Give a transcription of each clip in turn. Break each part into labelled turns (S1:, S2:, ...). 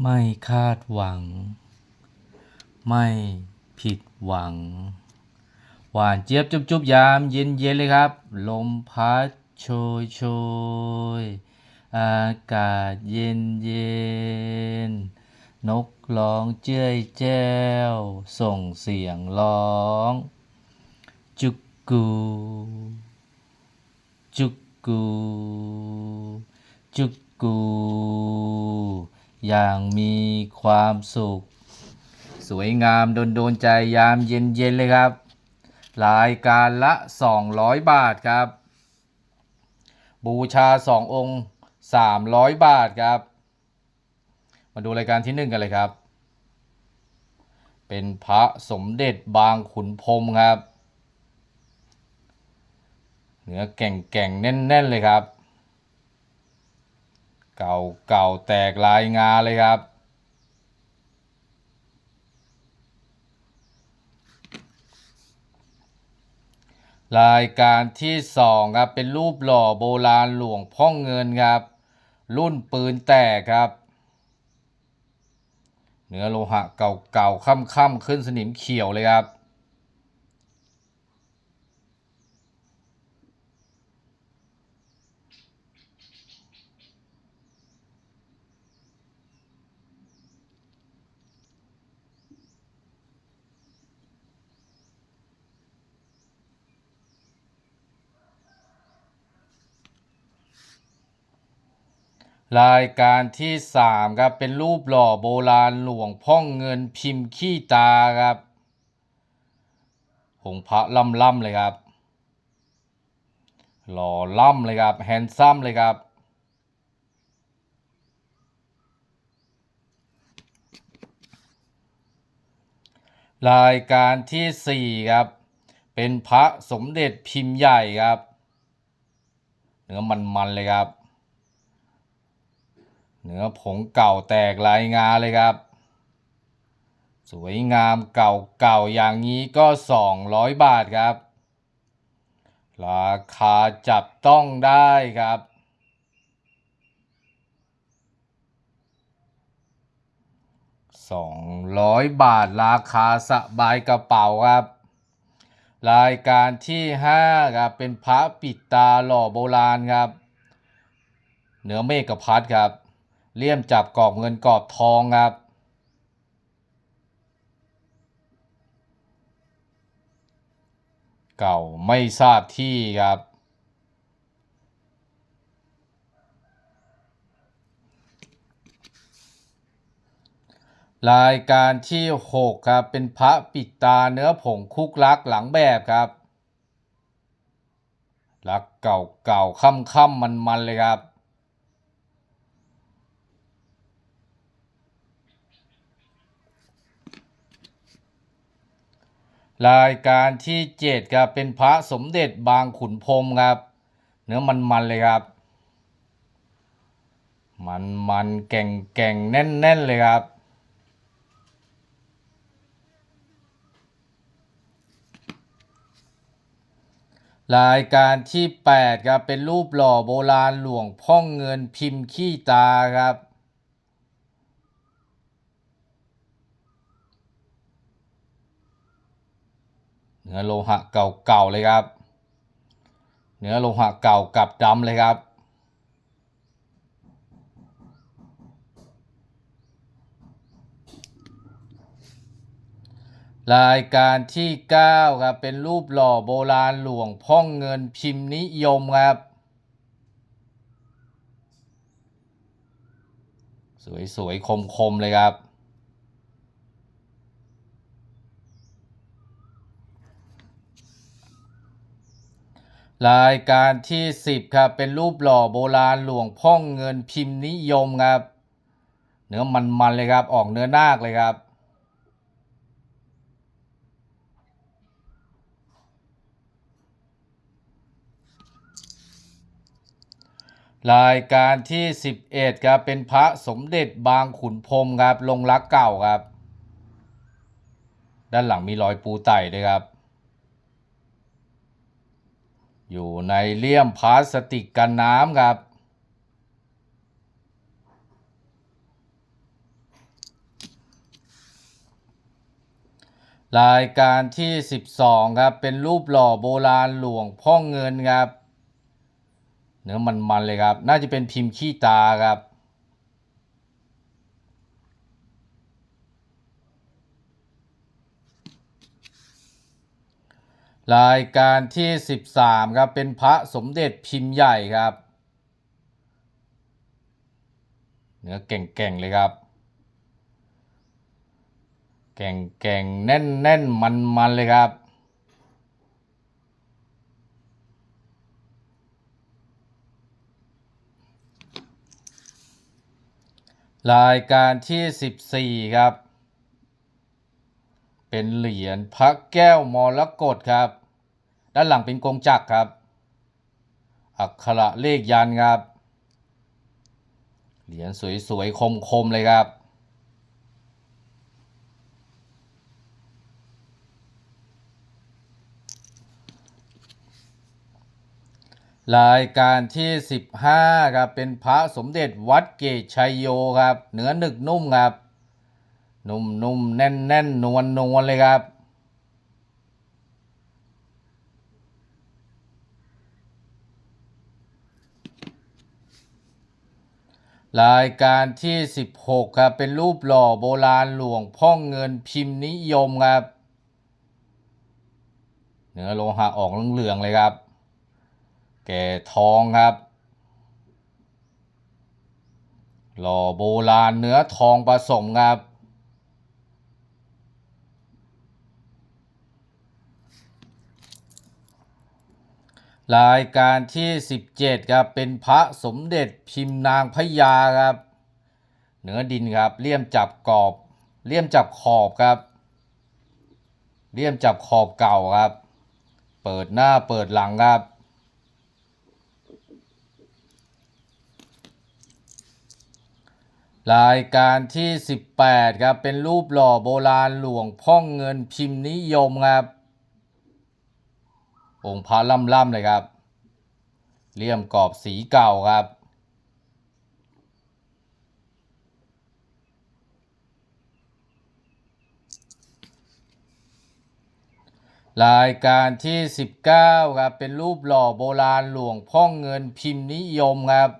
S1: ไม่คาดหวัง ไม่ผิดหวัง หวานเจี๊ยบจุบจุบยามเย็นเย็นเลยครับ ลมพัดโชยโชยอากาศเย็นเย็น นกร้องเจ้ยแจ้ว ส่งเสียงร้อง จุกกู จุกกู จุกกู อย่างมีความสุข สวยงามโดนโดนใจยามเย็นเย็นๆเลยครับ รายการละ 200 บาทครับ บูชา 2 องค์ 300 บาทครับ มาดูรายการที่ 1 กันเลยครับ เป็นพระสมเด็จบางขุนพรมครับ เนื้อแก่งๆ แน่น ๆ เลยครับ เก่าเก่าแตกลายงาเลยครับ รายการที่สองครับเป็นรูปหล่อโบราณหลวงพ่อเงินครับ รุ่นปืนแตกครับ เนื้อโลหะเก่าๆค่ำๆขึ้นสนิมเขียวเลยครับ รายการที่สามครับเป็นรูปหล่อโบราณหลวงพ่อเงินพิมพ์ขี้ตาครับหงส์พระล่ำๆเลยครับ หล่อล่ำเลยครับแฮนซัมเลยครับ รายการที่สี่ครับ เป็นพระสมเด็จพิมพ์ใหญ่ครับ เนื้อมันๆเลยครับ เนื้อผงเก่าแตกลายงาเลยครับ สวยงามเก่าๆอย่างนี้ก็ 200 บาทครับ ราคาจับต้องได้ครับ 200 บาทราคาสบายกระเป๋าครับรายการที่5ครับเป็นพระปิดตาหล่อโบราณครับ เนื้อเมฆพัดครับ เลี่ยมจับกรอบเงินกรอบทองครับ เก่าไม่ทราบที่ครับ รายการที่ 6 ครับ เป็นพระปิดตาเนื้อผงคุกลักหลังแบบครับลักเก่าเก่าค่ำค่ำมันมันๆเลยครับ รายการที่เจ็ดครับเป็นพระสมเด็จบางขุนพรมครับ เนื้อมันมันๆเลยครับ มันมันๆแก่งแก่งๆแน่นแน่นๆเลยครับ รายการที่8ครับเป็นรูปหล่อโบราณหลวงพ่อเงินพิมพ์ขี้ตาครับ เนื้อโลหะเก่าๆเลยครับ เนื้อโลหะเก่ากับดำเลยครับ รายการที่ 9 ครับ เป็นรูปหล่อโบราณหลวงพ่องเงินพิมพ์นิยมครับ สวยๆคมๆเลยครับ รายการที่ 10 ครับ เป็นรูปหล่อโบราณหลวงพ่องเงินพิมพ์นิยมครับ เนื้อมันๆเลยครับ ออกเนื้อนาคเลยครับ รายการที่ 11 ครับ เป็นพระสมเด็จบางขุนพรมครับ ลงรักเก่าครับ ด้านหลังมีรอยปูไต่ด้วยครับ อยู่ในเลี่ยมพลาสติกกันน้ำครับ รายการที่ 12 ครับ เป็นรูปหล่อโบราณหลวงพ่อเงินครับ เนื้อมันๆเลยครับ น่าจะเป็นพิมพ์ขี้ตาครับ รายการที่ 13 ครับ เป็นพระสมเด็จพิมพ์ใหญ่ครับ เนื้อเก่งๆ เลยครับเก่งๆ แน่นๆ มันๆ เลยครับรายการที่ 14 ครับ เป็นเหรียญพระแก้วมรกตครับ ด้านหลังเป็นกงจักรครับ อักขระเลขยันครับ เหรียญสวยๆคมๆเลยครับรายการที่ 15 ครับ เป็นพระสมเด็จวัดเกตชัยโยครับ เนื้อหนึกนุ่มครับ นุ่มๆแน่นๆนวลๆเลยครับ รายการที่ 16 ครับ เป็นรูปหล่อโบราณหลวงพ่อเงินพิมพ์นิยมครับ เนื้อโลหะออกเหลืองๆเลยครับ แก่ทองครับหล่อโบราณเนื้อทองผสมครับ รายการที่ 17ครับเป็นพระสมเด็จพิมพ์นางพญาครับ เหนือดินครับเลี่ยมจับกรอบเลี่ยมจับขอบครับเลี่ยมจับขอบเก่าครับ เปิดหน้าเปิดหลังครับ รายการที่ 18 ครับ เป็นรูปหล่อโบราณหลวงพ่องเงินพิมพ์นิยมครับ องค์พระล่ำๆเลยครับเลี่ยมกรอบสีเก่าครับรายการที่ 19 ครับ เป็นรูปหล่อโบราณหลวงพ่อเงินพิมพ์นิยมครับ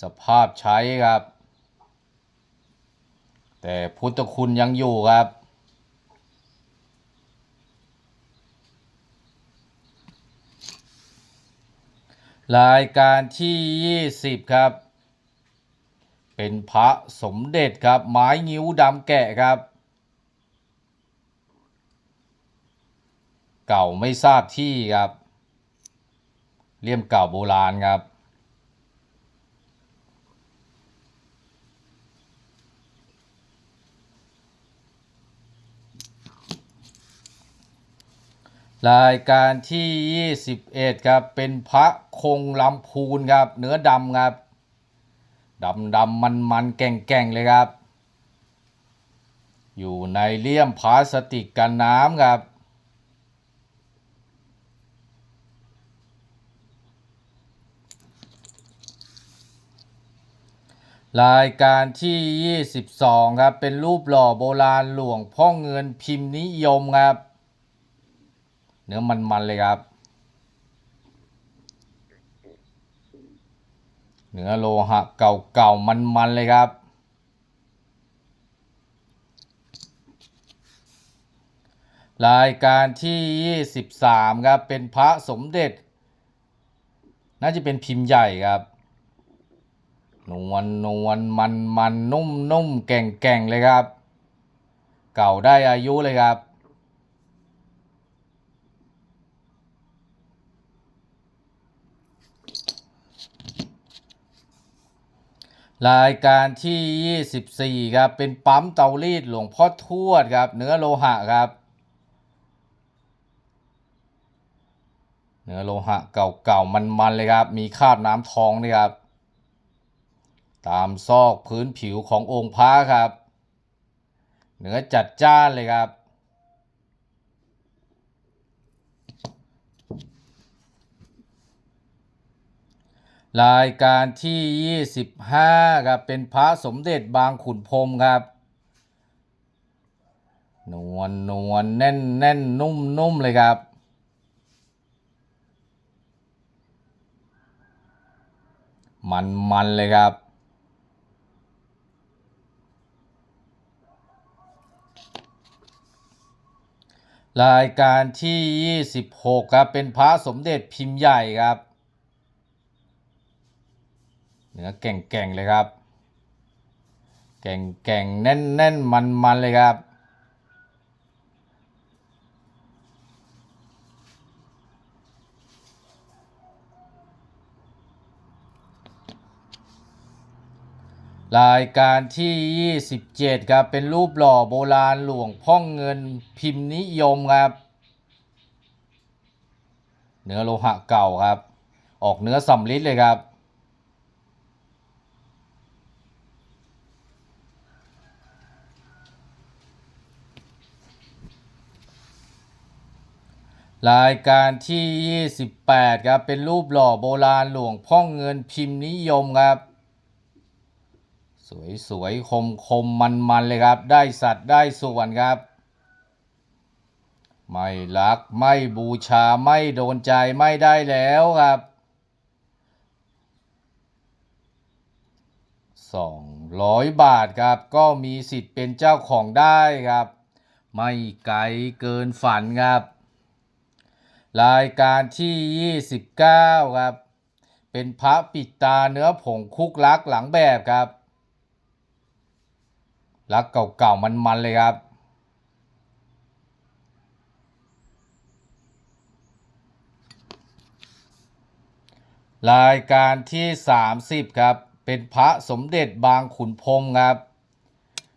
S1: สภาพใช้ครับ แต่พุทธคุณยังอยู่ครับ รายการที่ 20 ครับ เป็นพระสมเด็จครับ ไม้งิ้วดำแกะครับ เก่าไม่ทราบที่ครับ เลี่ยมเก่าโบราณครับ รายการที่ 21 ครับ เป็นพระคงลำพูนครับ เนื้อดำครับดำดำมันมันๆแก่งแก่งๆเลยครับ อยู่ในเลี่ยมพลาสติกกันน้ำครับ รายการที่ 22 ครับ เป็นรูปหล่อโบราณหลวงพ่อเงินพิมพ์นิยมครับ เนื้อมันๆเลยครับ เนื้อโลหะเก่าๆมันๆเลยครับ รายการที่ 23 ครับ เป็นพระสมเด็จ น่าจะเป็นพิมพ์ใหญ่ครับ นวลนวลมันมันนุ่มนุ่มแก่งแก่งเลยครับ เก่าได้อายุเลยครับ รายการที่ 24 ครับ เป็นปั๊มเตารีดหลวงพ่อทวดครับ เนื้อโลหะครับ เนื้อโลหะเก่าๆ มันๆ เลยครับ มีคราบน้ำทองนี่ครับ ตามซอกพื้นผิวขององค์พระครับ เนื้อจัดจ้านเลยครับ รายการที่ 25ครับเป็นพระสมเด็จบางขุนพรมครับ นวลนวลแน่นแน่นนุ่มนุ่มเลยครับมันมันเลยครับ รายการที่ 26 ครับ เป็นพระสมเด็จพิมพ์ใหญ่ครับ เนื้อแก่งๆเลยครับ แก่งๆแน่นๆมันๆเลยครับรายการที่ 27 ครับ เป็นรูปหล่อโบราณหลวงพ่องเงินพิมพ์นิยมครับ เนื้อโลหะเก่าครับ ออกเนื้อสำลิดเลยครับ รายการที่ 28 ครับ เป็นรูปหล่อโบราณหลวงพ่องเงินพิมพ์นิยมครับ สวยสวยคมคมมันมันเลยครับ ได้สัตว์ได้ส่วนครับ ไม่รักไม่บูชาไม่โดนใจไม่ได้แล้วครับสองร้อยบาทครับ ก็มีสิทธิ์เป็นเจ้าของได้ครับ ไม่ไกลเกินฝันครับ รายการที่ 29 ครับ เป็นพระปิดตาเนื้อผงคุกลักหลังแบบครับ ลักเก่าๆมันๆเลยครับ รายการที่ 30 ครับ เป็นพระสมเด็จบางขุนพรมครับ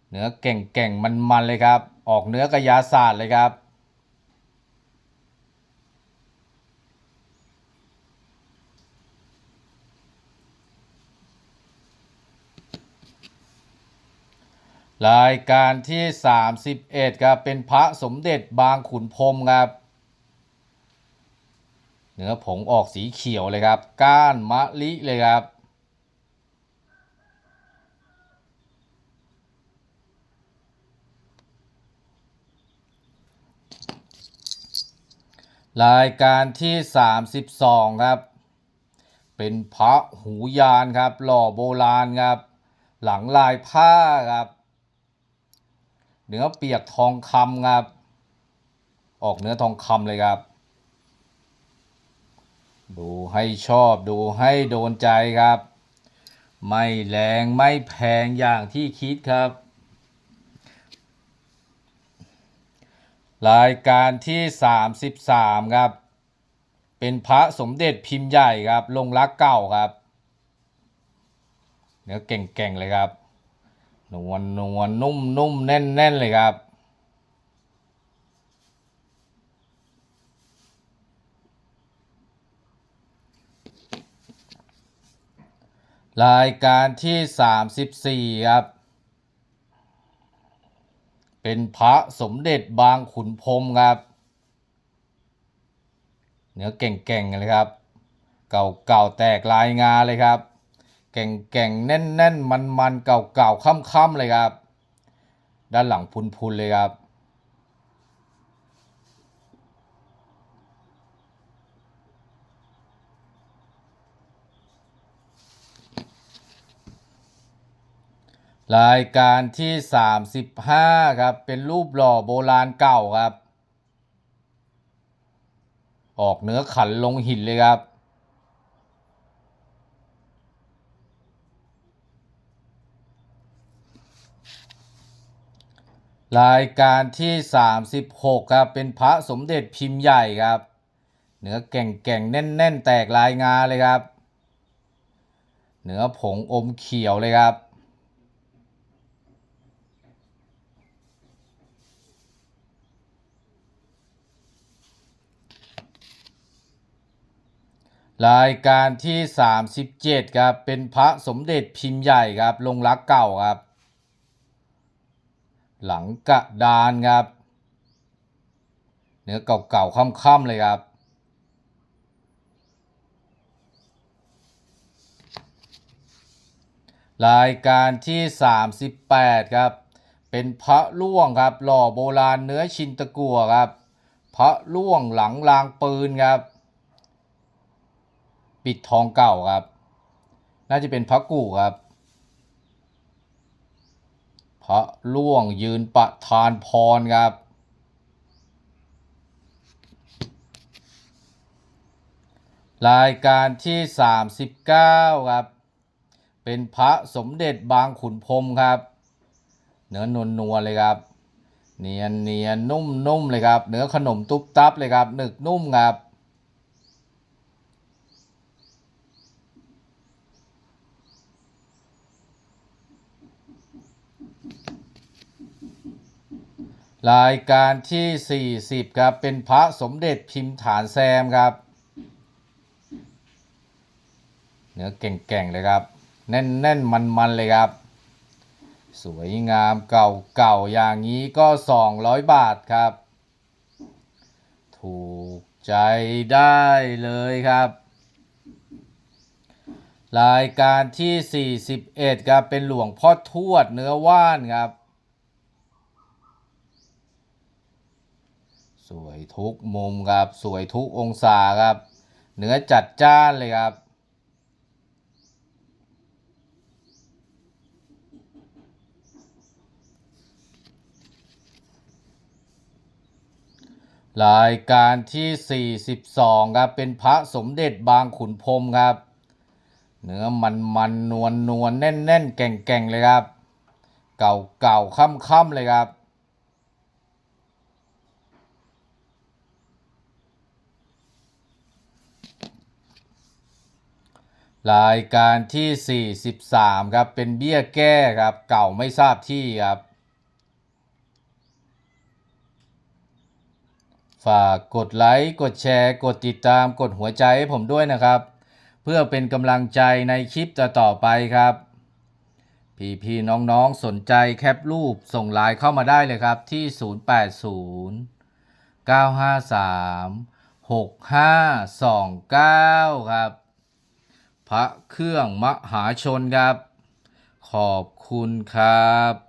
S1: เนื้อเก่งๆมันๆเลยครับ ออกเนื้อกระยาศาสตร์เลยครับ รายการที่ 31ครับเป็นพระสมเด็จบางขุนพรมครับเนื้อผงออกสีเขียวเลยครับ ก้านมะลิเลยครับ รายการที่ 32 ครับ เป็นพระหูยานครับ หล่อโบราณครับ หลังลายผ้าครับ เนื้อเปียกทองคำครับ ออกเนื้อทองคำเลยครับ ดูให้ชอบดูให้โดนใจครับ ไม่แรงไม่แพงอย่างที่คิดครับ รายการที่ 33 ครับ เป็นพระสมเด็จพิมพ์ใหญ่ครับ ลงรักเก่าครับ เนื้อเก่งๆเลยครับ นวลนวลนุ่มนุ่มแน่นแน่นเลยครับ รายการที่ 34 ครับ เป็นพระสมเด็จบางขุนพรมครับเนื้อเก่งๆเลยครับ เก่าๆแตกลายงาเลยครับ เก่งๆแน่นๆ มันๆ เก่าๆค่ำๆเลยครับ ด้านหลังพุนๆเลยครับ รายการที่ 35 ครับ เป็นรูปหล่อโบราณเก่าครับ ออกเนื้อขันลงหินเลยครับ รายการที่ 36 ครับ เป็นพระสมเด็จพิมพ์ใหญ่ครับเนื้อแก่งๆแน่นๆแตกลายงาเลยครับเนื้อผงอมเขียวเลยครับ รายการที่ 37 ครับ เป็นพระสมเด็จพิมพ์ใหญ่ครับ ลงรักเก่าครับ หลังกระดานครับ เนื้อเก่าๆค่ำๆเลยครับ รายการที่ 38 ครับ เป็นพระล่วงครับ หล่อโบราณเนื้อชินตะกัวครับ พระล่วงหลังรางปืนครับ ปิดทองเก่าครับ น่าจะเป็นพระกู่ครับ พระล่วงยืนประทานพรครับ รายการที่ 39 ครับ เป็นพระสมเด็จบางขุนพรมครับ เนื้อนวลนัวๆเลยครับ เนียนเนียนนุ่มนุ่มเลยครับ เนื้อขนมตุ๊บตับเลยครับ หนึกนุ่มครับ รายการที่ 40 ครับ เป็นพระสมเด็จพิมพ์ฐานแซมครับ เนื้อเก่งๆเลยครับ แน่นๆ มันๆ เลยครับ สวยงามเก่าๆ อย่างนี้ก็ 200 บาทครับ ถูกใจได้เลยครับ รายการที่ 41 ครับ เป็นหลวงพ่อทวดเนื้อว่านครับ สวยทุกมุมครับ สวยทุกองศาครับ เนื้อจัดจ้านเลยครับ รายการที่ 42 ครับ เป็นพระสมเด็จบางขุนพรมครับ เนื้อมันมันนวลนวลแน่นแน่นแก่งแก่งเลยครับ เก่าเก่าค่ำค่ำเลยครับ รายการที่ 43 ครับ เป็นเบี้ยแก้ครับ เก่าไม่ทราบที่ครับ ฝากกดไลค์ กดแชร์ กดติดตาม กดหัวใจให้ผมด้วยนะครับ เพื่อเป็นกำลังใจในคลิปต่อๆไปครับ พี่ๆน้องๆ สนใจแคปรูปส่งไลน์เข้ามาได้เลยครับที่ 080 953 6529 ครับ พระเครื่องมหาชนครับ ขอบคุณครับ